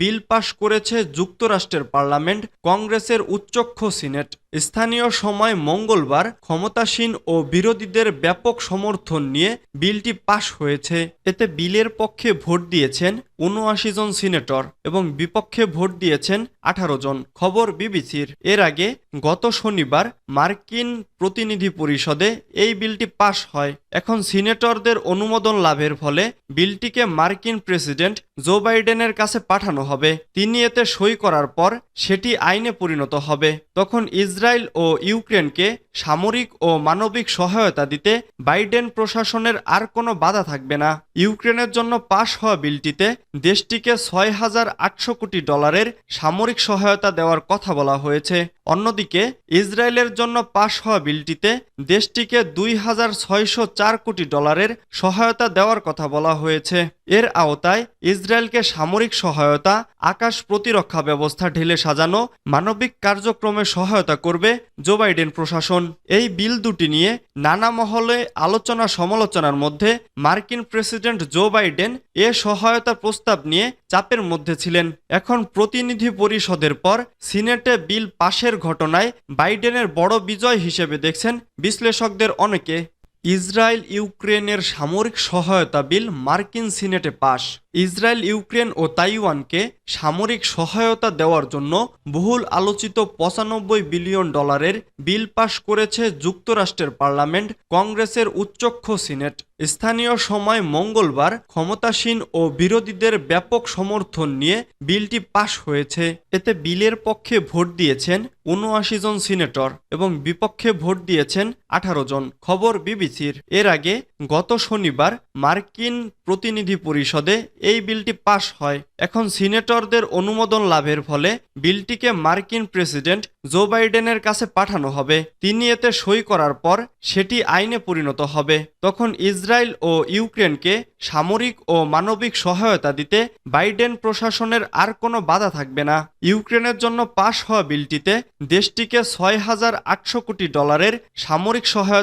বিল পাশ করেছে যুক্তরাষ্ট্রের পার্লামেন্ট, কংগ্রেসের উচ্চক্ষ সিনেট। স্থানীয় সময় মঙ্গলবার ক্ষমতাসীন ও বিরোধীদের ব্যাপক সমর্থন নিয়ে বিলটি পাশ হয়েছে। এতে বিলের পক্ষে ভোট দিয়েছেন উনআশি জন সিনেটর এবং বিপক্ষে ভোট দিয়েছেন আঠারো জন। খবর বিবিসির। এর আগে গত শনিবার মার্কিন প্রতিনিধি পরিষদে এই বিলটি পাশ হয়। এখন সিনেটরদের অনুমোদন লাভের ফলে বিলটিকে মার্কিন প্রেসিডেন্ট জো বাইডেনের কাছে পাঠানো হবে। তিনি এতে সই করার পর সেটি আইনে পরিণত হবে। তখন ইসরায়েল ও ইউক্রেনকে সামরিক ও মানবিক সহায়তা দিতে বাইডেন প্রশাসনের আর কোনো বাধা থাকবে না। ইউক্রেনের জন্য পাশ হওয়া বিলটিতে দেশটিকে ছয় হাজার আটশো কোটি ডলারের সামরিক সহায়তা দেওয়ার কথা বলা হয়েছে। অন্যদিকে, ইসরায়েলের জন্য পাশ হওয়া বিলটিতে দেশটিকে দুই হাজার ছয়শো চার কোটি ডলারের সহায়তা দেওয়ার কথা বলা হয়েছে। এর আওতায় ইসরায়েলকে সামরিক সহায়তা, আকাশ প্রতিরক্ষা ব্যবস্থা ঢেলে সাজানো মানবিক কার্যক্রমে সহায়তা করবে জো বাইডেন প্রশাসন। এই বিল দুটি নিয়ে নানা মহলে আলোচনা সমালোচনার মধ্যে মার্কিন প্রেসিডেন্ট জো বাইডেন এ সহায়তা প্রস্তাব নিয়ে চাপের মধ্যে ছিলেন। এখন প্রতিনিধি পরিষদের পর সিনেটে বিল পাশের ঘটনায় বাইডেনের বড় বিজয় হিসেবে দেখছেন বিশ্লেষকদের অনেকে। ইসরায়েল ইউক্রেনের সামরিক সহায়তা বিল মার্কিন সিনেটে পাশ ইসরায়েল, ইউক্রেন ও তাইওয়ানকে সামরিক সহায়তা দেওয়ার জন্য বহুল আলোচিত পঁচানব্বই বিলিয়ন ডলারের বিল পাশ করেছে যুক্তরাষ্ট্রের পার্লামেন্ট, কংগ্রেসের উচ্চক্ষ সিনেট। স্থানীয় সময় মঙ্গলবার ক্ষমতাসীন ও বিরোধীদের ব্যাপক সমর্থন নিয়ে বিলটি পাশ হয়েছে। এতে বিলের পক্ষে ভোট দিয়েছেন উনআশি জন সিনেটর এবং বিপক্ষে ভোট দিয়েছেন আঠারো জন। খবর বিবিসির। এর আগে গত শনিবার মার্কিন প্রতিনিধি পরিষদে এই বিলটি পাশ হয়। এখন সিনেটরদের অনুমোদন লাভের ফলে বিলটিকে মার্কিন প্রেসিডেন্ট জো বাইডেনের কাছে পাঠানো হবে। তিনি এতে সই করার পর সেটি আইনে পরিণত হবে। তখন ইসরায়েল ও ইউক্রেনকে সামরিক ও মানবিক সহায়তা দিতে বাইডেন প্রশাসনের আর কোনো বাধা থাকবে না। ইউক্রেনের জন্য পাশ হওয়া বিলটিতে দেশটিকে ছয় হাজার আটশো কোটি ডলারের সামরিক সহায়তা